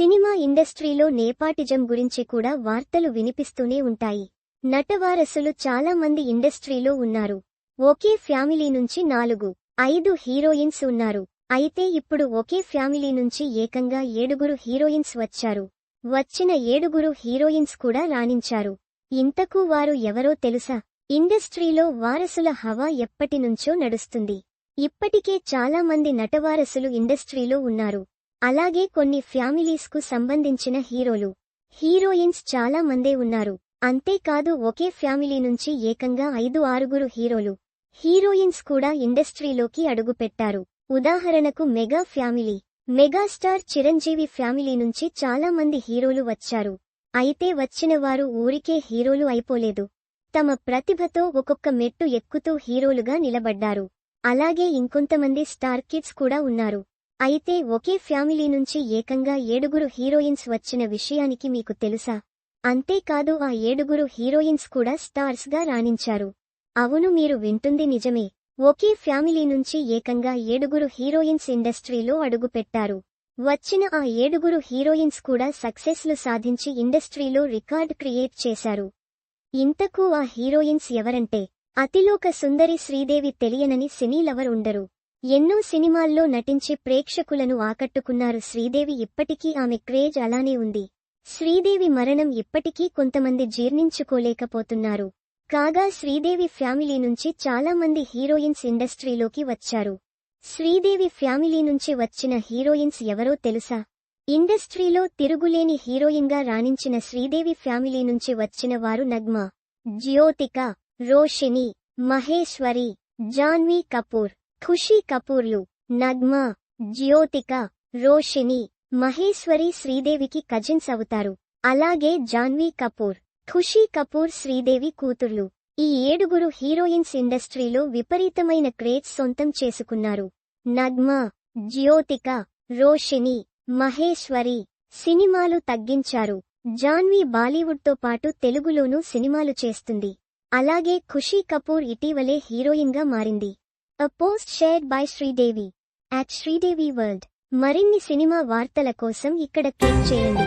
Cinema ఇండస్ట్రీలో నేపాటిజం గురించి కూడా వార్తలు వినిపిస్తూనే ఉంటాయి. నటవారసులు చాలా మంది ఇండస్ట్రీలో ఉన్నారు. ఒకే ఫ్యామిలీ నుంచి నాలుగు ఐదు హీరోయిన్స్ ఉన్నారు. అయితే ఇప్పుడు ఒకే ఫ్యామిలీ నుంచి ఏకంగా ఏడుగురు హీరోయిన్స్ వచ్చారు. వచ్చిన ఏడుగురు హీరోయిన్స్ కూడా రాణించారు. ఇంతకు వారు ఎవరో తెలుసా? ఇండస్ట్రీలో వారసుల హవా ఎప్పటినుంచో నడుస్తుంది. ఇప్పటికే చాలా మంది నటవారసులు ఇండస్ట్రీలో ఉన్నారు. అలాగే కొన్ని ఫ్యామిలీస్కు సంబంధించిన హీరోలు. హీరోయిన్స్ చాలా మందే ఉన్నారు. అంతేకాదు ఒకే ఫ్యామిలీ నుంచి ఏకంగా ఐదు ఆరుగురు హీరోలు. హీరోయిన్స్ కూడా ఇండస్ట్రీలోకి అడుగుపెట్టారు. ఉదాహరణకు mega family. Megastar Chiranjeevi family నుంచి చాలా మంది హీరోలు వచ్చారు. అయితే వచ్చినవారు ఊరికే హీరోలు అయిపోలేదు. తమ ప్రతిభతో ఒక్కొక్క మెట్టు ఎక్కుతూ హీరోలుగా నిలబడ్డారు. అలాగే ఇంకొంతమంది స్టార్ కిడ్స్ కూడా ఉన్నారు. అయితే ఒకే ఫ్యామిలీ నుంచి ఏకంగా ఏడుగురు హీరోయిన్స్ వచ్చిన విషయానికి మీకు తెలుసా? అంతేకాదు ఆ ఏడుగురు హీరోయిన్స్ కూడా స్టార్స్గా రాణించారు. అవును మీరు వింటుంది నిజమే. ఒకే ఫ్యామిలీ నుంచి ఏకంగా ఏడుగురు హీరోయిన్స్ ఇండస్ట్రీలో అడుగుపెట్టారు. వచ్చిన ఆ ఏడుగురు హీరోయిన్స్ కూడా సక్సెస్లు సాధించి ఇండస్ట్రీలో రికార్డ్ క్రియేట్ చేశారు. ఇంతకు ఆ హీరోయిన్స్ ఎవరంటే? అతిలోక సుందరి శ్రీదేవి తెలియనని సినీ లవర్ ఉండరు. ఎన్నో సినిమాల్లో నటించి ప్రేక్షకులను ఆకట్టుకున్నారు శ్రీదేవి ఇప్పటికీ ఆమె క్రేజ్ అలానే ఉంది. శ్రీదేవి మరణం ఇప్పటికీ కొంతమంది జీర్ణించుకోలేకపోతున్నారు. కాగా శ్రీదేవి ఫ్యామిలీ నుంచి చాలా మంది హీరోయిన్స్ ఇండస్ట్రీలోకి వచ్చారు. శ్రీదేవి ఫ్యామిలీ నుంచి వచ్చిన హీరోయిన్స్ ఎవరో తెలుసా? ఇండస్ట్రీలో తిరుగులేని హీరోయిన్గా రాణించిన శ్రీదేవి ఫ్యామిలీ నుంచి వచ్చిన వారు నగ్మ జ్యోతిక రోషిని మహేశ్వరి జాన్వీ కపూర్. ఖుషీ కపూర్లు నగ్మ జ్యోతిక రోషిని మహేశ్వరి శ్రీదేవికి కజిన్స్ అవుతారు అలాగే జాన్వీ కపూర్ ఖుషీ కపూర్ శ్రీదేవి కూతుర్లు ఈ ఏడుగురు హీరోయిన్స్ ఇండస్ట్రీలో విపరీతమైన క్రేజ్ సొంతం చేసుకున్నారు నగ్మ జ్యోతిక రోషిని మహేశ్వరి సినిమాలు తగ్గించారు జాన్వీ బాలీవుడ్తో పాటు తెలుగులోనూ సినిమాలు చేస్తుంది అలాగే ఖుషీ కపూర్ ఇటీవలే హీరోయిన్గా మారింది a post shared by Sridevi at Sridevi world మరిన్ని సినిమా వార్తల కోసం ఇక్కడ క్లిక్ చేయండి.